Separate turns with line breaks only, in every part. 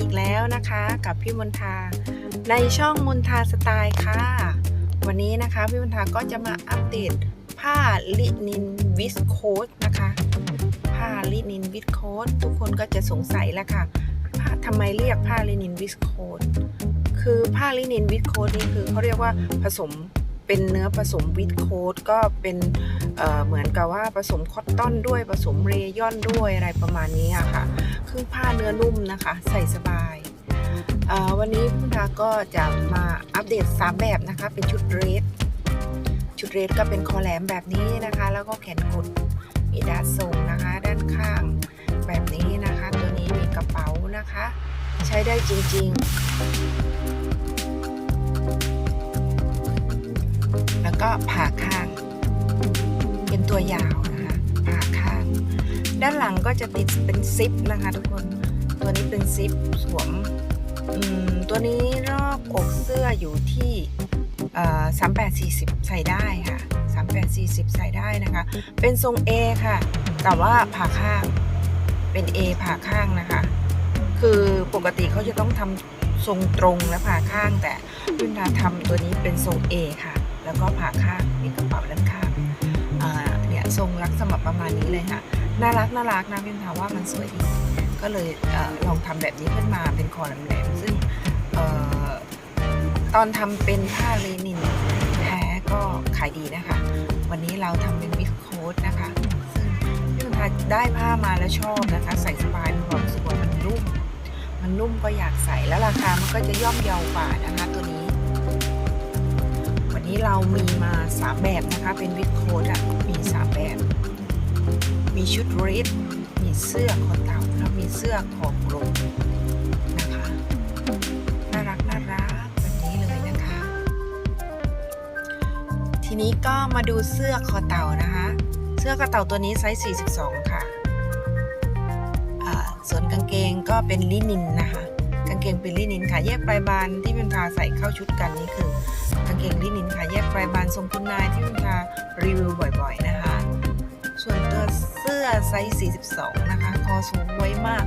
อีกแล้วนะคะ กับพี่มนทา ในช่องมนทาสไตล์ค่ะ วันนี้นะคะพี่มนทาก็จะมาอัปเดตผ้าลินินวิสโคสนะคะ ผ้าลินินวิสโคสทุกคนก็จะสงสัยแล้วค่ะผ้าทำไมเรียกผ้าลินินวิสโคสคือผ้าลินินวิสโคสนี่คือเขาเรียกว่าผสม เป็นเนื้อผสมวิสโคสก็เป็นเเหมือนกับว่าผสมคอตตอนด้วยผสมเรยอนด้วยอะไรประมาณนี้ค่ะ คือผ้าเนื้อนุ่มนะคะ ใส่สบายวันนี้พุทาก็จะมาอัปเดต 3 แบบนะคะ เป็นชุดเรสชุดเรสก็เป็นคอแหลมแบบนี้นะคะ แล้วก็แขนกุดมีด้านทรงนะคะ ด้านข้างแบบนี้นะคะ ตัวนี้มีกระเป๋านะคะ ใช้ได้จริง ๆ ก็ผ่าข้าง เป็นตัวยาวนะคะผ่าข้าง ด้านหลังก็จะติดเป็นซิปนะคะ ทุกคนตัวนี้เป็นซิปสวมตัวนี้รอบอกเสื้ออยู่ที่สามแปดสี่สิบใส่ได้ค่ะสามแปดสี่สิบใส่ได้นะคะ เป็นทรง A ค่ะ แต่ว่าผ่าข้าง เป็น A ผ่าข้างนะคะ คือปกติเขาจะต้องทำทรงตรงและผ่าข้างแต่ยุนดาทำตัวนี้เป็นทรง A ค่ะ แล้วก็ผ่าข้างมีกระเป๋าด้านข้างเนี่ยทรงลักษณะประมาณนี้เลยค่ะ น่ารักน่ารักนะพี่ถามว่ามันสวยดี ก็เลยเออลองทำแบบนี้ขึ้นมาเป็นคอแหลมๆซึ่งออตอนทำเป็นผ้าเลนินแท้ก็ขายดีนะคะ วันนี้เราทำเป็นวิสโค้ดนะคะ ซึ่งพี่ถาได้ผ้ามาแล้วชอบนะคะ ใส่สบายมีความรู้สึกว่ามันนุ่มมันนุ่มก็อยากใส่แล้วราคามันก็จะย่อมเยาวกว่านะคะตัวนี้ นี้เรามีมา3แบบนะคะ เป็นวิดโค้ดอะมี3แบบ มีชุดเรดมีเสื้อคอเต่าแล้วมีเสื้อคอกลมนะคะน่ารักน่ารักแบบนี้เลยนะคะ ทีนี้ก็มาดูเสื้อคอเต่านะคะ เสื้อคอเต่าตัวนี้ไซส์ 42 ค่ะอ่าส่วนกางเกงก็เป็นลินินนะคะางเกงเป็นลินินค่ะแยกปลายบานที่เป็นพาใส่เข้าชุดกันนี่คือกางเกงลินินค่ะแยกปลายบานทรงคุณนายที่คุณพารีวิวบ่อยๆนะคะ ส่วนตัวเสื้อไซส์ 42 นะคะ คอสูงไวยมาก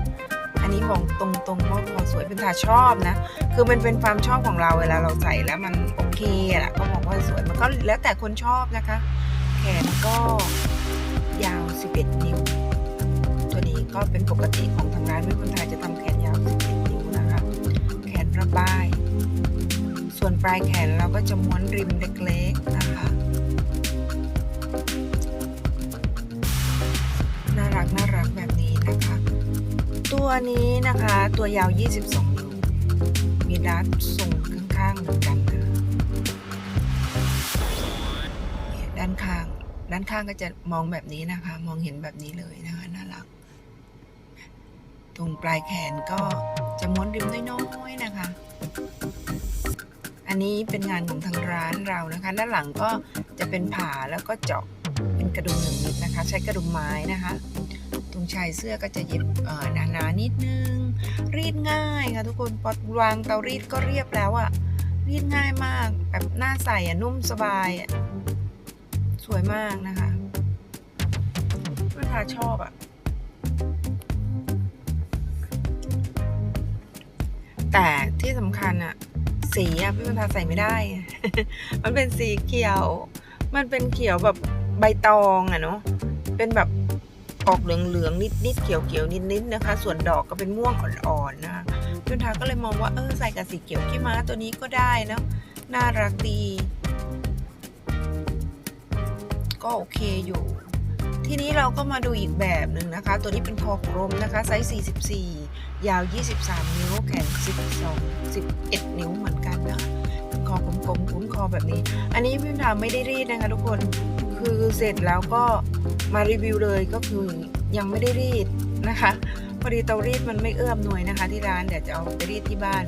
อันนี้บอกตรงๆว่าคอสวยเป็นทาชอบนะ คือมันเป็นความชอบของเราเวลาเราใส่แล้วมันโอเคอะก็บอกว่าสวยมันก็แล้วแต่คนชอบนะคะ แขนก็ยาว 11 นิ้ว ตัวนี้ก็เป็นปกติของทางร้านไม่คนไทยจะทำแขน ส่วนปลายแขนเราก็จะม้วนริมเล็กๆนะคะ น่ารักน่ารักแบบนี้นะคะ ตัวนี้นะคะตัวยาว 22นิ้วมีรัดส่งข้างๆเหมือนกันนะเนี่ยด้านข้าง ด้านข้างก็จะมองแบบนี้นะคะ มองเห็นแบบนี้เลยนะคะน่ารัก ตรงปลายแขนก็จะม้วนริมน้อยๆนะคะ อันนี้เป็นงานของทางร้านเรานะคะ ด้านหลังก็จะเป็นผ่าแล้วก็เจาะเป็นกระดุมหนึ่งนิดนะคะ ใช้กระดุมไม้นะคะ ตรงชายเสื้อก็จะเย็บหนาๆนิดนึง รีดง่ายค่ะทุกคนพอวางเตารีดก็เรียบแล้วอะรีดง่ายมากแบบหน้าใส่อะนุ่มสบายอะสวยมากนะคะลูกค้าชอบอะแต่ที่สำคัญอะ สีอะพี่บรทาใส่ไม่ได้ มันเป็นสีเขียว มันเป็นเขียวแบบใบตองอะเนาะ เป็นแบบออกเหลืองๆนิดๆเขียวๆนิดๆนะคะ ส่วนดอกก็เป็นม่วงอ่อนๆนะคะจุนทาก็เลยมองว่าเออใส่กับสีเขียวขี้ม้าตัวนี้ก็ได้นะน่ารักดี ก็โอเคอยู่ ทีนี้เราก็มาดูอีกแบบหนึ่งนะคะ ตัวนี้เป็นคอกลมนะคะไซส์44 ยาว 23 นิ้ว แขน 12 11 นิ้วเหมือนกันนะคอกลมๆคุ้นคอแบบนี้ อันนี้พี่ทาไม่ได้รีดนะคะทุกคน คือเสร็จแล้วก็มารีวิวเลยก็คือยังไม่ได้รีดนะคะ พอดีเตารีดมันไม่เอื้อมหน่วยนะคะ ที่ร้านเดี๋ยวจะเอาไปรีดที่บ้าน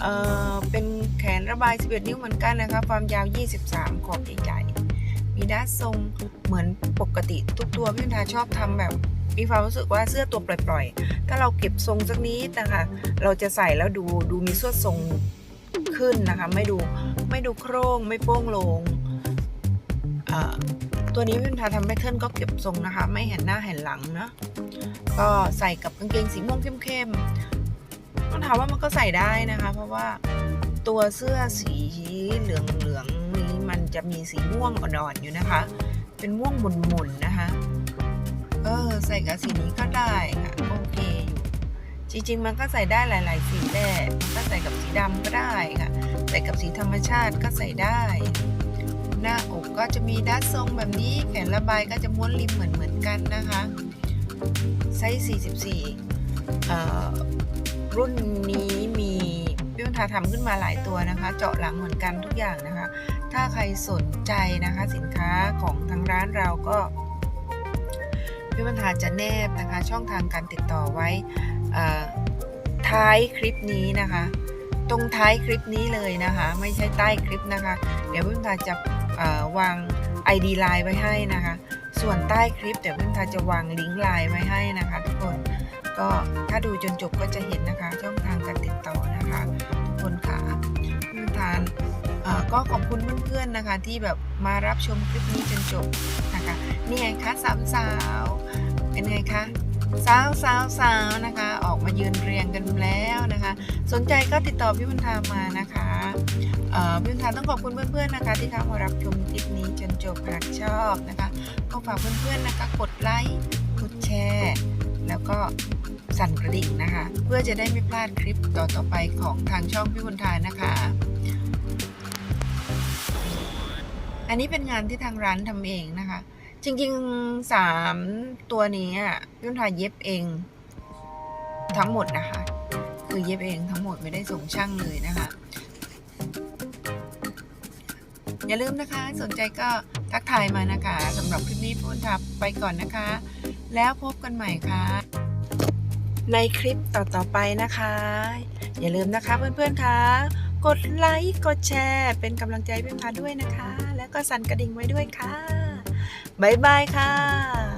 เออเป็นแขนระบาย 11 นิ้วเหมือนกันนะคะ ความยาว 23 ขอบใหญ่ๆ มีด้านทรงเหมือนปกติทุกตัวพี่ทาชอบทำแบบ มีความรู้สึกว่าเสื้อตัวปล่อยๆ ถ้าเราเก็บทรงสักนิดนะคะ เราจะใส่แล้วดูดูมีสวนทรงขึ้นนะคะ ไม่ดูไม่ดูโครงไม่โป้งลงตัวนี้เป็นทาทำแพทเทิร์นก็เก็บทรงนะคะ ไม่เห็นหน้าเห็นหลังนะก็ใส่กับกางเกงสีม่วงเข้มมันถามว่ามันก็ใส่ได้นะคะ เพราะว่าตัวเสื้อสีเหลืองเหลืองนี้มันจะมีสีม่วงอ่อนๆอยู่นะคะ เป็นม่วงหมุนๆนะคะ เออ ใส่กับสีนี้ก็ได้ค่ะโอเคอยู่จริงๆมันก็ใส่ได้หลาย ๆ สีแหละก็ใส่กับสีดำก็ได้ค่ะ ใส่กับสีธรรมชาติก็ใส่ได้ หน้าอกก็จะมีด้านทรงแบบนี้แขนระบายก็จะม้วนริมเหมือนเหมือนกันนะคะไซส์44 รุ่นนี้มีพี่วันทาทำขึ้นมาหลายตัวนะคะ เจาะหลังเหมือนกันทุกอย่างนะคะ ถ้าใครสนใจนะคะสินค้าของทางร้านเราก็ พี่วันทาจะแนบนะคะ ช่องทางการติดต่อไว้ท้ายคลิปนี้นะคะ ตรงท้ายคลิปนี้เลยนะคะ ไม่ใช่ใต้คลิปนะคะ เดี๋ยวพี่วันทาจะวาง ID ไลน์ไว้ให้นะคะ ส่วนใต้คลิปเดี๋ยวพี่วันทาจะวางลิงก์ไลน์ไว้ให้นะคะทุกคนก็ถ้าดูจนจบก็จะเห็นนะคะ ช่องทางการติดต่อนะคะ ทุกคนค่ะพี่วันทา ก็ขอบคุณเพื่อนๆนะคะ ที่แบบมารับชมคลิปนี้จนจบนะคะนี่ไงคะสามสาว เป็นไงคะสาวสาวสาวนะคะ ออกมายืนเรียงกันแล้วนะคะ สนใจก็ติดต่อพี่บุญธามานะคะพี่บุญธาต้องขอบคุณเพื่อนๆนะคะ ที่เข้ามารับชมคลิปนี้จนจบหากชอบนะคะก็ฝากเพื่อนๆนะคะ กดไลค์กดแชร์แล้วก็สั่นกระดิ่งนะคะ เพื่อจะได้ไม่พลาดคลิปต่อๆไปของทางช่องพี่บุญธานะคะ อันนี้เป็นงานที่ทางร้านทำเองนะคะ จริงๆสามตัวนี้อะพี่บุญธาเย็บเอง ทั้งหมดนะคะ คือเย็บเองทั้งหมดไม่ได้ส่งช่างเลยนะคะ อย่าลืมนะคะ สนใจก็ทักทายมานะคะสำหรับคลิปนี้พูนทับไปก่อนนะคะ แล้วพบกันใหม่ค่ะ ในคลิปต่อๆไปนะคะ อย่าลืมนะคะเพื่อนๆคะกดไลค์ กดแชร์ เป็นกำลังใจเพื่อนพาด้วยนะคะ ก็สั่นกระดิ่งไว้ด้วยค่ะ บ๊ายบายค่ะ